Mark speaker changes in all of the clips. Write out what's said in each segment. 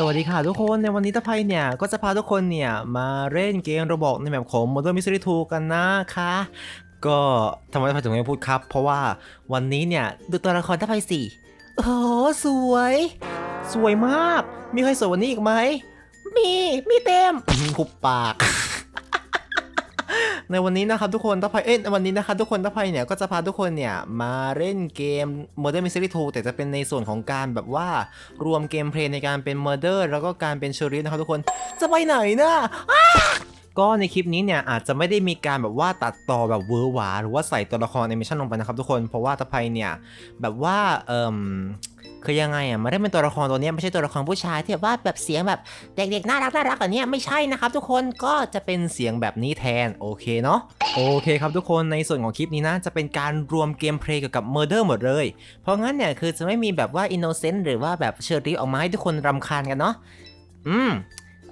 Speaker 1: สวัสดีค่ะทุกคนในวันนี้ตะไพเนี่ย ก็จะพาทุกคนเนี่ย มาเล่นเกมระบอกในแบบของ Modern Mystery 2 กันนะคะก็ทำไมตะไพถึงไม่พูดครับ เพราะว่าวันนี้เนี่ยดูตัวละครตะไพสี่โอ้สวย สวยมาก มีใครสวยวันนี้อีกไหมมีมีเต็มหุบปาก ในวันนี้นะครับทุกคนตะไพเอ้ยในวันนี้นะครับทุกคนตะไพเนี่ยก็จะพาทุกคนเนี่ยมาเล่นเกม Modern Mystery 2 แต่จะเป็นในส่วนของการแบบว่ารวมเกมเพลย์ในการเป็น Murder แล้วก็การเป็นเชอริฟนะครับทุกคนจะไปไหนนะอ้าก็ในคลิปนี้เนี่ยอาจจะไม่ได้มีการแบบว่าตัดต่อแบบเวอร์หวาหรือว่าใส่ตัวละครแอนิเมชันลงไปนะครับทุกคนเพราะว่าตะไพเนี่ยแบบว่าเอ่ม คือยังไงอะมันได้เป็นตัวละครตัวนี้ไม่ใช่ตัวละครผู้ชายที่แบบว่าแบบเสียงแบบเด็กๆน่ารักน่ารักแบบนี้ไม่ใช่นะครับ ทุกคนก็จะเป็นเสียงแบบนี้แทนโอเคเนาะโอเคครับทุกคนในส่วนของคลิปนี้นะจะเป็นการรวมเกมเพลย์เกี่ยวกับ Murder หมดเลย เพราะงั้นเนี่ยคือจะไม่มีแบบว่า Innocent หรือว่าแบบเชอรี่ออกมาให้ทุกคนรำคาญกันเนาะอืม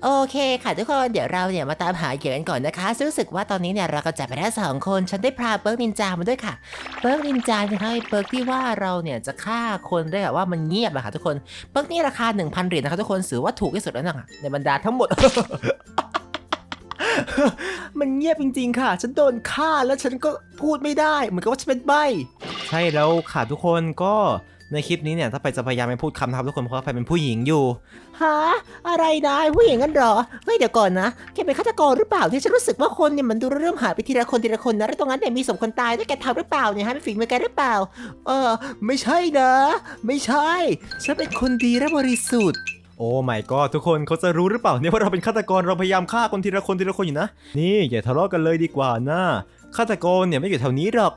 Speaker 1: โอเคค่ะทุกคนเดี๋ยวเราเนี่ยมาตามหาเหยื่อกันก่อนนะคะซึ่งรู้สึกว่าตอนนี้เนี่ยเราก็จับไปได้สองคนฉันได้พาเบิร์กนินจามาด้วยค่ะเบิร์กนินจานะคะไอ้เบิร์กที่ว่าเราเนี่ยจะฆ่าคนได้แบบว่ามันเงียบอะค่ะทุกคนเบิร์กนี่ราคา 1,000เหรียญนะคะทุกคนถือว่าถูกที่สุดแล้วนะในบรรดาทั้งหมด มันเงียบจริงๆค่ะ ฉันโดนฆ่าแล้วฉันก็พูดไม่ได้ เหมือนกับว่าฉันเป็นใบ ใช่แล้วค่ะทุกคนก็ในคลิปนี้เนี่ยถ้าไปจะพยายามไม่พูดคำนะครับทุกคนเพราะว่าไปเป็นผู้หญิงอยู่ฮะอะไรนะผู้หญิงกันเหรอเฮ้ยเดี๋ยวก่อนนะแกเป็นฆาตกรหรือเปล่าที่ฉันรู้สึกว่าคนเนี่ยมันดูเริ่มหายไปทีละคนทีละคนนะแล้วตรงนั้นเนี่ยมีศพคนตายด้วยแกทำหรือเปล่าเนี่ยฮะเป็นฝีมือแกหรือเปล่า เออ ไม่ใช่นะ ไม่ใช่ฉันเป็นคนดีและบริสุทธิ์ โอ้ไม่ก็ทุกคนเขาจะรู้หรือเปล่าเนี่ยว่าเราเป็นฆาตกรเราพยายามฆ่าคนทีละคนทีละคนอยู่นะนี่อย่าทะเลาะกันเลยดีกว่านะฆาตกรเนี่ยไม่อยู่แถวนี้หรอก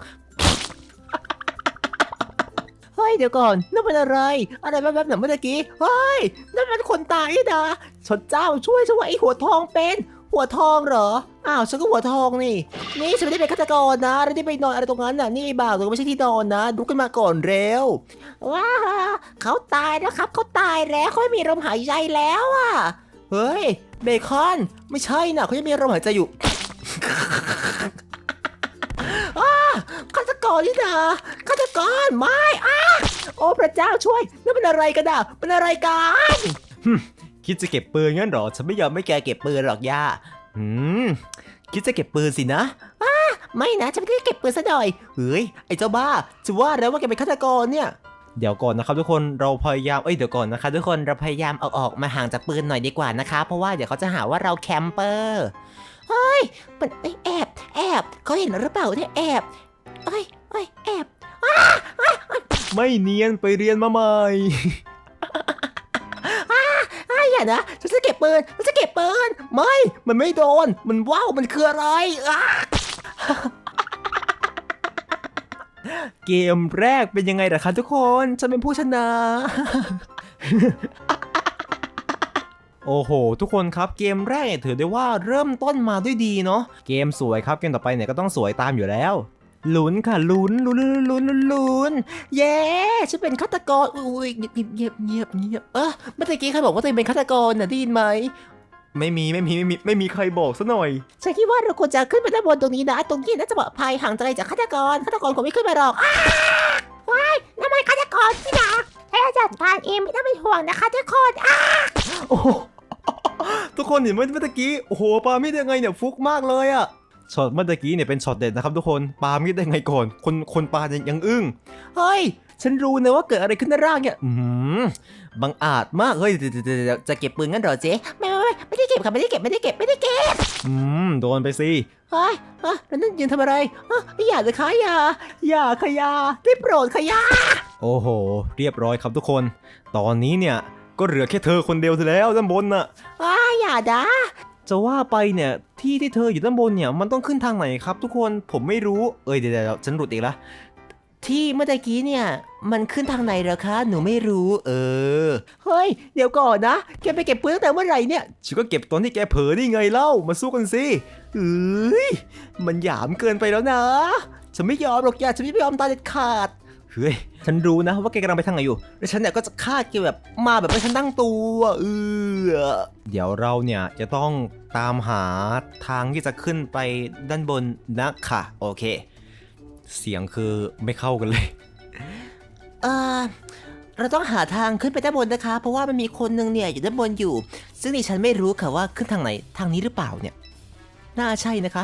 Speaker 1: เฮ้ยเดี๋ยวก่อนนั่นเป็นอะไร อะไรแบบแบบเมื่อกี้เฮ้ยนั่นมันคนตายนี่นะชนเจ้าช่วยฉันว่าไอหัวทองเป็น หัวทองเหรอ อ้าวฉันก็หัวทองนี่ นี่ฉันไม่ได้เป็นฆาตกรนะไม่ได้ไปนอนอะไรตรงนั้นน่ะ นี่บ่าวตรงไม่ใช่ที่นอนนะลุกขึ้นมาก่อนเร็ว ว้าเขาตายแล้วครับเขาตายแล้วเขาไม่มีลมหายใจแล้วอะ เฮ้ยเบคอนไม่ใช่น่ะเขายังมีลมหายใจอยู่อ้าฆาตกรนี่นะฆาตกรไม่อ้าโอ้พระเจ้าช่วยนั่นเป็นอะไรกันอะเป็นอะไรกัน คิดจะเก็บปืนงั้นหรอ ฉันไม่ยอมไม่แกเก็บปืนหรอกย่าอืม คิดจะเก็บปืนสินะไม่นะ ฉันไม่ได้เก็บปืนซะหน่อย เฮ้ย ไอ้เจ้าบ้าจะว่าแล้วว่าแกเป็นฆาตกรเนี่ย เดี๋ยวก่อนนะครับทุกคน เราพยายาม เอ้ย เดี๋ยวก่อนนะครับทุกคน เราพยายามเอาออกมาห่างจากปืนหน่อยดีกว่านะคะ เพราะว่าเดี๋ยวเขาจะหาว่าเราแคมเปอร์ เฮ้ย มันเอ้ยแอบ แอบ เขาเห็นหรือเปล่าเนี่ยแอบเอ้ยเอ้ยแอบไม่เนียนไปเรียนมาใหม่ นะ ฉันจะเก็บปืน ฉันจะเก็บปืน ไม่ มันไม่โดน มันว้าว มันคืออะไรอ้าเกมแรกเป็นยังไงล่ะคะทุกคน ฉันเป็นผู้ชนะ โอ้โห ทุกคนครับเกมแรกเนี่ยถือได้ว่าเริ่มต้นมาด้วยดีเนาะ เกมสวยครับ เกมต่อไปเนี่ยก็ต้องสวยตามอยู่แล้ว ลุ้นค่ะลุ้นลุ้นลุ้นลุ้นลุ้นเย้ฉันเป็นฆาตกรอุ้ยเงียบเงียบเงียบเงียบเออเมื่อกี้ใครบอกว่าตัวเองเป็นฆาตกรน่ะได้ยินไหมไม่มีไม่มีไม่มีไม่มีใครบอกซะหน่อยฉันคิดว่าเราควรจะขึ้นไปด้านบนตรงนี้นะตรงนี้น่าจะปลอดภัยห่างไกลจากฆาตกรฆาตกรคงไม่ขึ้นมาหรอกอ้าว้ายนั่นมันฆาตกรที่นะให้เราจัดการเองไม่ต้องเป็นห่วงนะคะทุกคนอ้าโอ้โหทุกคนเห็นไหมเมื่อกี้โอ้โหปามีดยังไงเนี่ยฟุกมากเลยอะ ช็อตเมื่อกี้เนี่ยเป็นช็อตเด็ดนะครับทุกคนปามีดได้ไงก่อน คนคนปายังยังอึ้งเฮ้ยฉันรู้นะว่าเกิดอะไรขึ้นด้านล่างเนี่ยอืมบังอาจมากเฮ้ยเดี๋ยวเดี๋ยวเดี๋ยวจะเก็บปืนงั้นเหรอเจ๊ไม่ไม่ไม่ไม่ได้เก็บค่ะไม่ได้เก็บไม่ได้เก็บไม่ได้เก็บอืมโดนไปสิเฮ้ยเฮ้ยแล้วนั่นยืนทำอะไรฮะอย่าเลยค่ะอย่าอย่าขยาได้โปรดขยาโอ้โห เรียบร้อยครับทุกคน ตอนนี้เนี่ยก็เหลือแค่เธอคนเดียวแล้วด้านบนน่ะว้าอย่าด่า จะว่าไปเนี่ยที่ที่เธออยู่ด้านบนเนี่ยมันต้องขึ้นทางไหนครับ ทุกคนผมไม่รู้เอ้ยเดี๋ยวเดี๋ยวฉันหลุดอีกละที่เมื่อกี้เนี่ย มันขึ้นทางไหนเหรอคะ หนูไม่รู้ เออ เฮ้ย เดี๋ยวก่อนนะ แกไปเก็บปืนตั้งแต่เมื่อไหร่เนี่ย ฉันก็เก็บตอนที่แกเผลอนี่ไงเล่า มาสู้กันสิเอ้ย มันหยามเกินไปแล้วนะ ฉันไม่ยอมหรอกยาฉันไม่ยอมตายเด็ดขาด เฮ้ย ฉันรู้นะว่าแกกำลังไปทางไหนอยู่ แล้วฉันเนี่ยก็จะฆ่าแกแบบมาแบบไม่ทันตั้งตัว เออ เดี๋ยวเราเนี่ยจะต้องตามหาทางที่จะขึ้นไปด้านบนนะค่ะ โอเค เสียงคือไม่เข้ากันเลย เออ
Speaker 2: เราต้องหาทางขึ้นไปด้านบนนะคะ เพราะว่ามันมีคนหนึงเนี่ยอยู่ด้านบนอยู่ ซึ่งดิฉันไม่รู้ค่ะว่าขึ้นทางไหนทางนี้หรือเปล่าเนี่ย น่าใช่นะคะ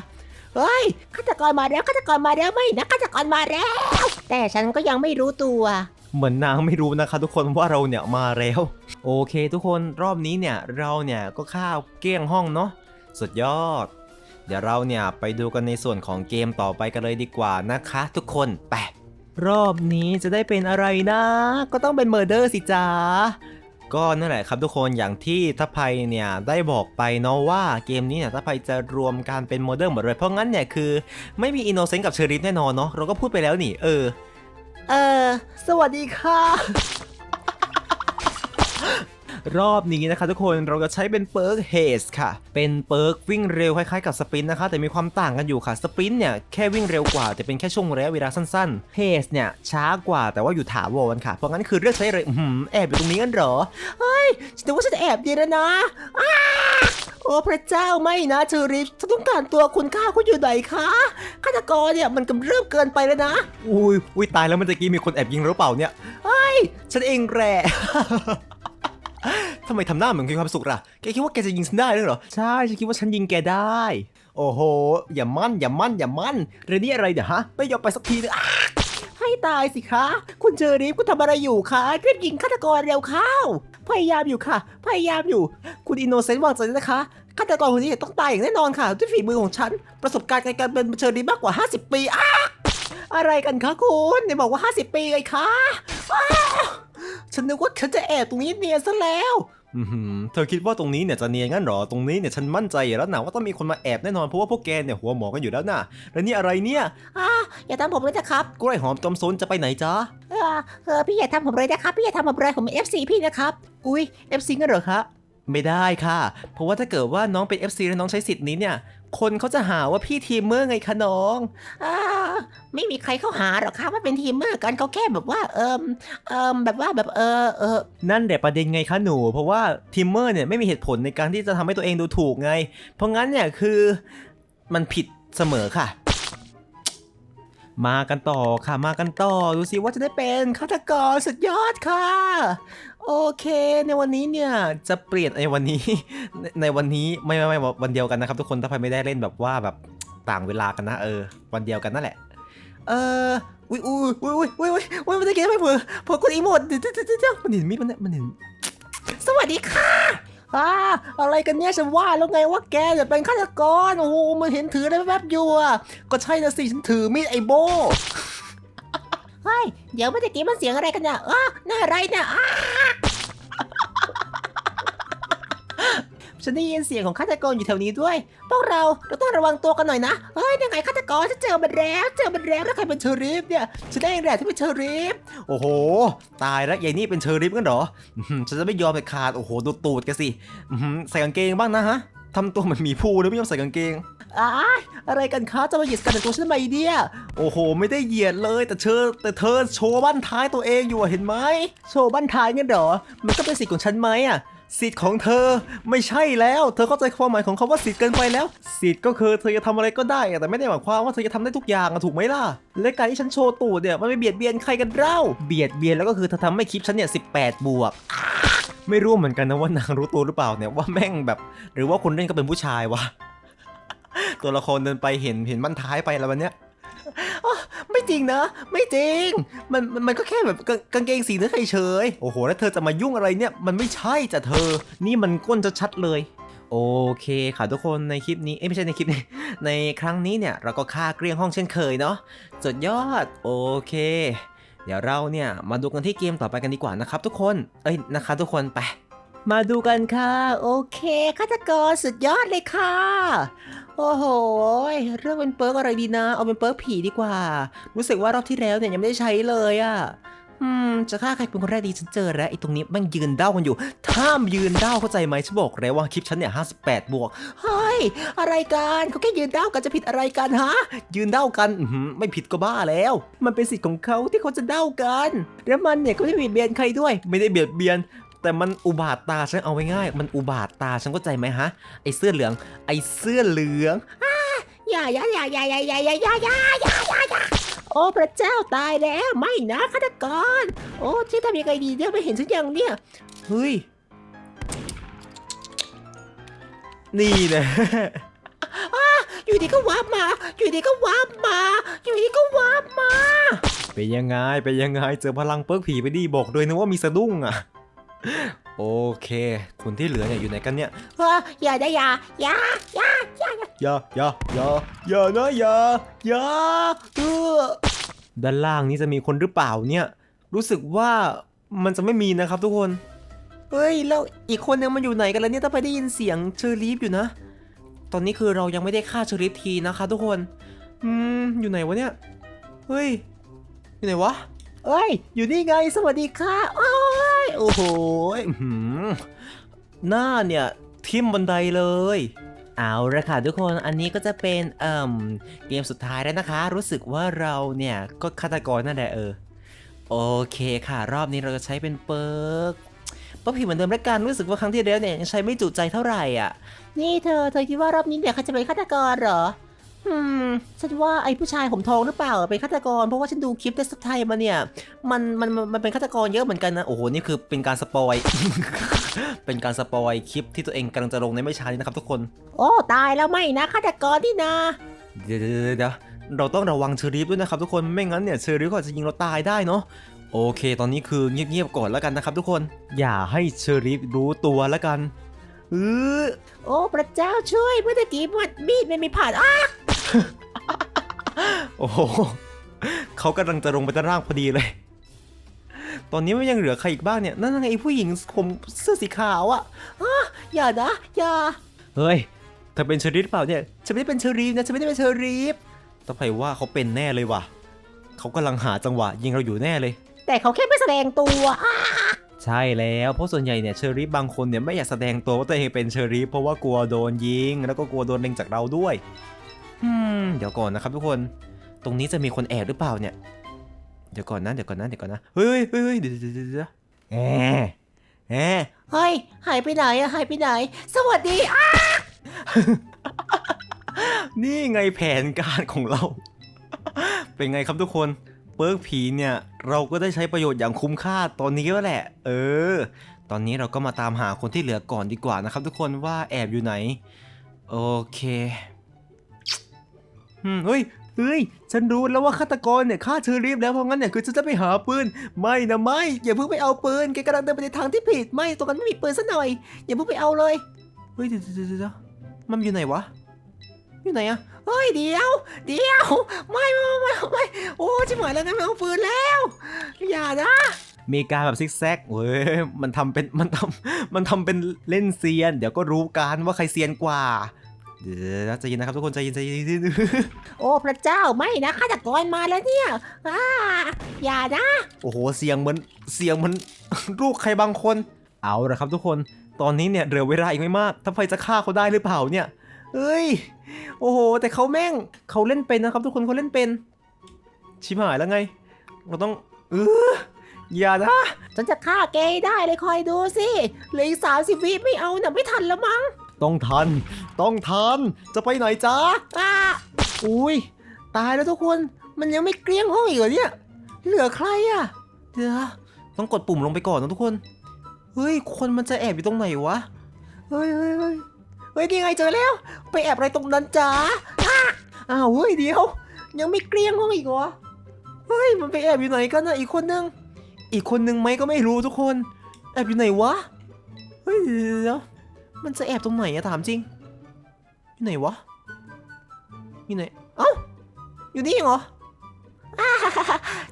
Speaker 2: เฮ้ยฆาตกรมาแล้วฆาตกรมาแล้วไม่นะฆาตกรมาแล้ว แต่ฉันก็ยังไม่รู้ตัว
Speaker 1: เหมือนนางไม่รู้นะคะทุกคนว่าเราเนี่ยมาแล้ว โอเคทุกคนรอบนี้เนี่ยเราเนี่ยก็ข้าวเกลี้ยงห้องเนาะสุดยอด เดี๋ยวเราเนี่ยไปดูกันในส่วนของเกมต่อไปกันเลยดีกว่านะคะ ทุกคนไปรอบนี้จะได้เป็นอะไรนะ ก็ต้องเป็นเมอร์เดอร์สิจ้าก็นั่นแหละครับทุกคนอย่างที่ทัพไพเนี่ยได้บอกไปเนาะว่าเกมนี้เนี่ยทัพไพจะรวมการเป็นเมอร์เดอร์หมดเลยเพราะงั้นเนี่ยคือ ไม่มีอินโนเซนต์กับเชอริฟแน่นอนเนาะเราก็พูดไปแล้วนี่เออ
Speaker 2: เออ
Speaker 1: สวัสดีค่ะ รอบนี้นะคะทุกคนเราจะใช้เป็นเปิร์กเฮสค่ะ เป็นเปิร์กวิ่งเร็วคล้ายๆกับสปรินต์นะคะ แต่มีความต่างกันอยู่ค่ะสปรินต์เนี่ยแค่วิ่งเร็วกว่าแต่เป็นแค่ช่วงระยะเวลาสั้นๆเฮสเนี่ยช้ากว่าแต่ว่าอยู่ถาวรค่ะ เพราะงั้นคือเลือกใช้เลยอื้อหือแอบอยู่ตรงนี้กันเหรอ
Speaker 2: ฉันนึกว่าฉันจะแอบดีแล้วนะอ้าโอ้พระเจ้าไม่นะเชอริฟฉันต้องการตัวคุณค่าคุณอยู่ไหนคะฆาตกรเนี่ยมันกำเริบเกินไปแล้วนะ
Speaker 1: อุ้ยอุ้ยตายแล้วเมันจะกี้มีคนแอบยิงหรือเปล่าเนี่ยเฮ้ยฉันเองแหละ ทำไมทำหน้าเหมือนมีความสุขล่ะ แกคิดว่าแกจะยิงฉันได้ด้วยเหรอ ใช่ ฉันคิดว่าฉันยิงแกได้ โอ้โห อย่ามั่น อย่ามั่น อย่ามั่น เรนนี่อะไรเดี๋ยวฮะ ไม่ยอมไปสักทีนึงอะ
Speaker 2: ให้ตายสิคะ คุณเชอริฟคุณทำอะไรอยู่คะรีบยิงฆาตกรเร็วเข้า พยายามอยู่ค่ะ พยายามอยู่ คุณอินโนเซนต์วางใจด้วยนะคะฆาตกรคนนี้ต้องตายอย่างแน่นอนค่ะ ด้วยฝีมือของฉัน ประสบการณ์การเป็นเชอริฟมากกว่า 50 ปีอ้าอะไรกันคะคุณไหนบอกว่า 50 ปีไงคะอ้าว ฉันนึกว่าฉันจะแอบตรงนี้เนียนซะแล้ว
Speaker 1: อือหือเธอคิดว่าตรงนี้เนี่ยจะเนียนงั้นเหรอ ตรงนี้เนี่ยฉันมั่นใจอยู่แล้วนะว่าต้องมีคนมาแอบแน่นอนเพราะว่าพวกแกเนี่ยหัวหมอกันอยู่แล้วนะแล้วนี่อะไรเนี่ย
Speaker 2: อ่าอย่าทำผมเลยนะครับ
Speaker 1: กล้วยหอมจอมซนจะไปไหนจ๊ะ
Speaker 2: เออเออพี่อย่าทำผมเลยนะครับพี่อย่าทำผมเลยผมเป็น FC พี่นะครับ
Speaker 1: อุ้ย FC งั้นเหรอคะไม่ได้ค่ะ เพราะว่าถ้าเกิดว่าน้องเป็น FC แล้วน้องใช้สิทธิ์นี้เนี่ย คนเขาจะหาว่าพี่ทีมเมอร์ไงคะน้อง
Speaker 2: อ่าไม่มีใครเข้าหาหรอกครับว่าเป็นทีมเมอร์กันเขาแค่แบบว่าเอิมเอิมแบบว่าแบบเออเออ
Speaker 1: นั่นแหละประเด็นไงคะหนู เพราะว่าทีมเมอร์เนี่ยไม่มีเหตุผลในการที่จะทำให้ตัวเองดูถูกไง เพราะงั้นเนี่ยคือมันผิดเสมอค่ะ มากันต่อค่ะมากันต่อดูสิว่าจะได้เป็นฆาตกรสุดยอดค่ะ โอเค ในวันนี้เนี่ยจะเปลี่ยนในวันนี้ ในวันนี้ไม่ไม่ไม่วันเดียวกันนะครับ ทุกคนถ้าใครไม่ได้เล่นแบบว่าแบบต่างเวลากันนะเออ วันเดียวกันนั่นแหละ เอออุ้ยอุ้ยอุ้ยอุ้ยอุ้ยอุ้ยอุ้ยมันจะเก็บไปเผื่อเผื่อกดอีโมดเดี๋ยวเดี๋ยวเดี๋ยวเดี๋ยวมันเห็นมีดมันเนี่ยมันเห็น
Speaker 2: สวัสดีค่ะ อ่าอะไรกันเนี่ยฉันว่าแล้วไงว่าแกจะเป็นฆาตกรโอ้โหมันเห็นถือได้แป๊บๆอยู่อะก็ใช่นะสิฉันถือมีดไอโบเฮ้ยเดี๋ยวเมื่อกี้มันเสียงอะไรกันเนี่ยอ้าน่าอะไรเนี่ยอ้า ฉันได้ยินเสียงของฆาตกรอยู่แถวนี้ด้วย พวกเราเราต้องระวังตัวกันหน่อยนะ เฮ้ยยังไงฆาตกรฉันเจอมันแล้ว เจอมันแล้วแล้วใครเป็นเชอริฟเนี่ยฉันได้เองแหละที่เป็นเชอริฟ
Speaker 1: โอ้โห ตายแล้วยายนี่เป็นเชอริฟกันเหรออื้อหือฉันจะไม่ยอมเด็ดขาด โอ้โห ดูตูดแกันสิอื้อหือใส่กางเกงบ้างนะฮะทำตัวเหมือนหมีภูแล้วไม่ยอมใส่กางเกง
Speaker 2: อ้ายอะไรกันคะจะมาเหยียดกันแต่ตัวฉันทำไมเนี่ย
Speaker 1: โอ้โห ไม่ได้เหยียดเลย แต่เธอแต่เธอโชว์บั้นท้ายตัวเองอยู่อะเห็นไหม
Speaker 2: โชว์บ้านท้ายงั้นเหรอ
Speaker 1: มันก็เป็นสิทธิ์ของฉันไหมอะ สิทธิ์ของเธอไม่ใช่แล้ว เธอเข้าใจความหมายของคาว่าสิทธิ์เกินไปแล้ว สิทธิ์ก็คือเธอจะทำอะไรก็ได้ แต่ไม่ได้หมายความว่าเธอจะทำได้ทุกอย่างอะถูกไหมล่ะ และการที่ฉันโชว์ตูดเนี่ยมันไม่เบียดเบียนใครกันเล่า เบียดเบียนแล้วก็คือเธอทำให้คลิปฉันเนี่ย18บวกไม่รู้เหมือนกันนะว่านางรู้ตัวหรือเปล่าเนี่ยว่าแม่งแบบ หรือว่าคนเล่นก็เป็นผู้ชายวะตัวละครเดินไปเห็นเห็นบั้นท้ายไปแล้ววันเนี้ย
Speaker 2: ไม่จริงนะ ไม่จริง มันมันมันก็แค่แบบกางกางเกงสีเนื้อเฉย
Speaker 1: โอ้โห แล้วเธอจะมายุ่งอะไรเนี่ย มันไม่ใช่จ้ะเธอ นี่มันก้นจะชัดเลย โอเคค่ะทุกคนในคลิปนี้ เอ้ยไม่ใช่ในคลิปนี้ ในครั้งนี้เนี่ยเราก็ฆ่าเกลี้ยงห้องเช่นเคยเนาะสุดยอด โอเค เดี๋ยวเราเนี่ยมาดูกันที่เกมต่อไปกันดีกว่านะครับทุกคน เอ้ยนะคะทุกคนไป
Speaker 2: มาดูกันค่ะ โอเคฆาตกรสุดยอดเลยค่ะ โอ้โหเรื่องเป็นเปิร์กอะไรดีนะ เอาเป็นเปิร์กผีดีกว่า รู้สึกว่ารอบที่แล้วเนี่ยยังไม่ได้ใช้เลยอะอืมจะฆ่าใครเป็นคนแรกดีฉันเจอแล้วไอ้ตรงนี้มันยืนเด้ากันอยู่ห้ามยืนเด้าเข้าใจไหมฉันบอกแล้วว่าคลิปฉันเนี่ย58บแปดบวกเฮ้ยอะไรกันเขาแค่ยืนเด้ากันจะผิดอะไรกันฮะ ยืนเด้ากันอื้อหือไม่ผิดก็บ้าแล้ว มันเป็นสิทธิ์ของเขาที่เขาจะเด้ากัน แล้วมันเนี่ยก็ไม่ได้เบียดเบียนใครด้วย
Speaker 1: ไม่ได้เบียดเบียน แต่มันอุบาทตาฉันเอาไว้ง่าย มันอุบาทตาฉันเข้าใจไหมฮะ ไอเสื้อเหลือง ไอเสื้อเหลือง
Speaker 2: อย่าอย่าอย่าอย่าอย่าอย่าอย่าอย่าอย่าอย่าอย่าโอ้พระเจ้าตายแล้วไม่นะฆาตกร โอ้ที่ทำยังไงดีเนี่ยไม่เห็นสักอย่างเนี่ย
Speaker 1: เฮ้ยนี่แหละ
Speaker 2: อยู่ดีก็วาร์ปมา อยู่ดีก็วาร์ปมา อยู่ดีก็วาร์ปมา
Speaker 1: เป็นยังไงเป็นยังไงเจอพลังเปิร์กผีไปดีบอกด้วยนะว่ามีสะดุ้งอะ โอเค คนที่เหลือเนี่ยอยู่ไหนกันเนี่ย
Speaker 2: เฮ้ยอย่าได้อย่าอย่าอย่าอย่า
Speaker 1: อย่าอย่าอย่าอย่านะอย่าอย่าเออด้านล่างนี้จะมีคนหรือเปล่าเนี่ย รู้สึกว่ามันจะไม่มีนะครับทุกคน เฮ้ยแล้วอีกคนนึงมันอยู่ไหนกันแล้วเนี่ยต้องไปได้ยินเสียงเชอรีฟอยู่นะ ตอนนี้คือเรายังไม่ได้ฆ่าเชอรีฟทีนะคะทุกคน อืมอยู่ไหนวะเนี่ย เฮ้ย อยู่ไหนวะ
Speaker 2: เอ้ย อยู่นี่ไง สวัสดีค่ะโอ้ย
Speaker 1: โอ้โหอื้อหือหน้าเนี่ยทิ่มบันไดเลย เอาละค่ะทุกคนอันนี้ก็จะเป็นเอ่มเกมสุดท้ายแล้วนะคะ รู้สึกว่าเราเนี่ยก็ฆาตกรนั่นแหละเออ โอเคค่ะ รอบนี้เราจะใช้เป็นเปิร์กเปิร์กผีเหมือนเดิมแล้วกันรู้สึกว่าครั้งที่แล้วเนี่ยยังใช้ไม่จุใจเท่าไหร่อะ
Speaker 2: นี่เธอเธอคิดว่ารอบนี้เนี่ยเขาจะเป็นฆาตกรเหรอ อืมฉันว่าไอ้ผู้ชายผมทองหรือเปล่าเป็นฆาตกร เพราะว่าฉันดูคลิปเดสไทยมาเนี่ยมันมันมันมันเป็นฆาตกรเยอะเหมือนกันนะโอ้โหนี่คือเป็นการสปอย เป็นการสปอยคลิปที่ตัวเองกำลังจะลงในไม่ช้านี้นะครับทุกคน โอ้ตายแล้วไม่นะฆาตกรนี่นา
Speaker 1: เดี๋ยวเดี๋ยวเดี๋ยวเราต้องระวังเชอริฟด้วยนะครับทุกคนไม่งั้นเนี่ยเชอริฟก็อาจจะยิงเราตายได้เนาะโอเค ตอนนี้คือเงียบๆก่อนแล้วกันนะครับทุกคน อย่าให้เชอริฟรู้ตัวแล้วกันเออ
Speaker 2: โอ้พระเจ้าช่วยเมื่อตะกี้มันมีดมันมีผ่านอ้า
Speaker 1: โอ้โหเขากำลังจะลงไปด้านล่างพอดีเลย ตอนนี้มันยังเหลือใครอีกบ้างเนี่ย นั่นไงไอ้ผู้หญิงผมเสื้อสีขาวอะ
Speaker 2: อย่านะ อย่า
Speaker 1: เฮ้ยเธอเป็นเชอริฟเปล่าเนี่ย ฉันไม่ได้เป็นเชอรีฟนะ ฉันไม่ได้เป็นเชอรีฟต้องไปว่าเขาเป็นแน่เลยว่ะ เขากำลังหาจังหวะยิงเราอยู่แน่เลย
Speaker 2: แต่เขาแค่ไม่แสดงตัวอ้า
Speaker 1: ใช่แล้วเพราะส่วนใหญ่เนี่ยเชอรี่บางคนเนี่ยไม่อยากแสดงตัวว่าตัวเองเป็นเชอรี่เพราะว่ากลัวโดนยิง แล้วก็กลัวโดนเล็งจากเราด้วย อืมเดี๋ยวก่อนนะครับทุกคน ตรงนี้จะมีคนแอบหรือเปล่าเนี่ย เดี๋ยวก่อนนะ เดี๋ยวก่อนนะ เดี๋ยวก่อนนะ เฮ้ยเฮ้ยเฮ้ยเดี๋ยวเดี๋ยวเดี๋ยวเดี๋ยวแอบแอบ
Speaker 2: เฮ้ย หายไปไหนอะหายไปไหน สวัสดีอ้า
Speaker 1: นี่ไงแผนการของเรา เป็นไงครับทุกคน เปิร์กผีเนี่ย เราก็ได้ใช้ประโยชน์อย่างคุ้มค่าตอนนี้แล้วแหละ เออ ตอนนี้เราก็มาตามหาคนที่เหลือก่อนดีกว่านะครับทุกคนว่าแอบอยู่ไหน โอเค อืมเฮ้ยเฮ้ย ฉันรู้แล้วว่าฆาตกรเนี่ยฆ่าเชอรีฟแล้วเพราะงั้นเนี่ยคือฉันจะไปหาปืน ไม่นะไม่ อย่าเพิ่งไปเอาปืนแกกำลังเดินไปในทางที่ผิด ไม่ตรงนั้นไม่มีปืนซะหน่อย อย่าเพิ่งไปเอาเลย เฮ้ยเดี๋ยวเดี๋ยวเดี๋ยวมันอยู่ไหนวะ อยู่ไหนอะ
Speaker 2: เฮ้ยเดี๋ยว เดี๋ยว ไม่ไม่ไม่ไม่โอ้ชิบหายแล้วงั้นไม่เอาปืนแล้ว อย่านะ
Speaker 1: มีการแบบซิกแซกเว้ย มันทำเป็น มันทำมันทำเป็นเล่นเซียน เดี๋ยวก็รู้กันว่าใครเซียนกว่า เดี๋ยวนะใจเย็นนะครับทุกคนใจเย็นใจเย็น
Speaker 2: โอ้พระเจ้าไม่นะฆาตกรมาแล้วเนี่ยอ้าอย่านะ
Speaker 1: โอ้โหเสียงเหมือนเสียงเหมันลูกใครบางคน เอาละครับทุกคนตอนนี้เนี่ยเหลือเวลาอีกไม่มาก ถ้าไฟจะฆ่าเขาได้หรือเปล่าเนี่ยเอ้ย โอ้โห แต่เขาแม่งเขาเล่นเป็นนะครับ ทุกคนเขาเล่นเป็น ชิบหายแล้วไง เราต้องเอออย่านะ
Speaker 2: ฉันจะฆ่าแกให้ได้เลยคอยดูสิเหลืออีกสามสิบวิไม่เอาน่ะไม่ทันแล้วมั้ง
Speaker 1: ต้องทัน ต้องทัน จะไปไหนจ๊ะ
Speaker 2: อ้า
Speaker 1: อุ้ย
Speaker 2: ตายแล้วทุกคน มันยังไม่เกลี้ยงห้องอีกเหรอเนี่ย เหลือใครอะ
Speaker 1: เดี๋ยวต้องกดปุ่มลงไปก่อนนะทุกคน เฮ้ย คนมันจะแอบอยู่ตรงไหนวะ
Speaker 2: เฮ้ยเฮ้ยเฮ้ยเฮ้ยนี่ไงเจอแล้ว ไปแอบอะไรตรงนั้นจ้าอ้าวเฮ้ยเดี๋ยว ยังไม่เกลี้ยงห้องอีกเหรอ
Speaker 1: เฮ้ย มันไปแอบอยู่ไหนกันนะอีกคนนึง อีกคนนึงไหมก็ไม่รู้ทุกคน แอบอยู่ไหนวะ เฮ้ยเดี๋ยวเดี๋ยว มันจะแอบตรงไหนอะถามจริง อยู่ไหนวะ อยู่ไหน เอ้า อยู่นี่เหรอ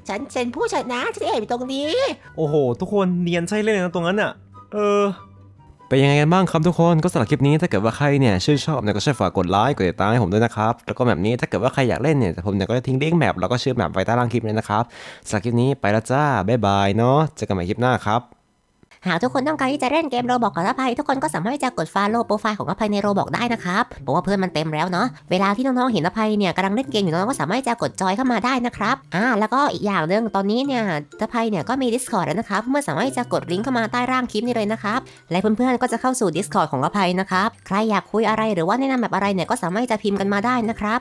Speaker 2: ฉันเป็นผู้ชนะฉันแอบอยู่ตรงนี้
Speaker 1: โอ้โห ทุกคนเนียนใช่เลยนะตรงนั้นอะเออเป็นยังไงกันบ้างครับทุกคนก็สำหรับคลิปนี้ถ้าเกิดว่าใครเนี่ยชื่นชอบเนี่ยก็ช่วยฝากกดไลค์กดติดตามให้ผมด้วยนะครับแล้วก็แบบนี้ถ้าเกิดว่าใครอยากเล่นเนี่ยผมเนี่ยก็จะทิ้งลิงก์แมปแล้วก็ชื่อแมปไว้ใต้ล่างคลิปเลยนะครับสำหรับคลิปนี้ไปแล้วจ้าบ๊ายบายเนาะเจอกันใหม่คลิปหน้าครับ
Speaker 2: หากทุกคนต้องการที่จะเล่นเกมโรบอกกับอภัยทุกคนก็สามารถที่จะกด follow โปรไฟล์ของอภัยในโรบอกได้นะครับเพราะว่าเพื่อนมันเต็มแล้วเนาะเวลาที่น้องๆเห็นอภัยเนี่ยกำลังเล่นเกมอยู่น้องก็สามารถที่จะกดจอยเข้ามาได้นะครับอ่าแล้วก็อีกอย่างหนึ่งตอนนี้เนี่ยอภัยเนี่ยก็มี Discord แล้วนะครับเพื่อนสามารถที่จะกดลิงก์เข้ามาใต้ร่างคลิปนี้เลยนะครับและเพื่อนๆก็จะเข้าสู่ Discord ของอภัยนะครับใครอยากคุยอะไรหรือว่าแนะนำแบบอะไรเนี่ยก็สามารถจะพิมพ์กันมาได้นะครับ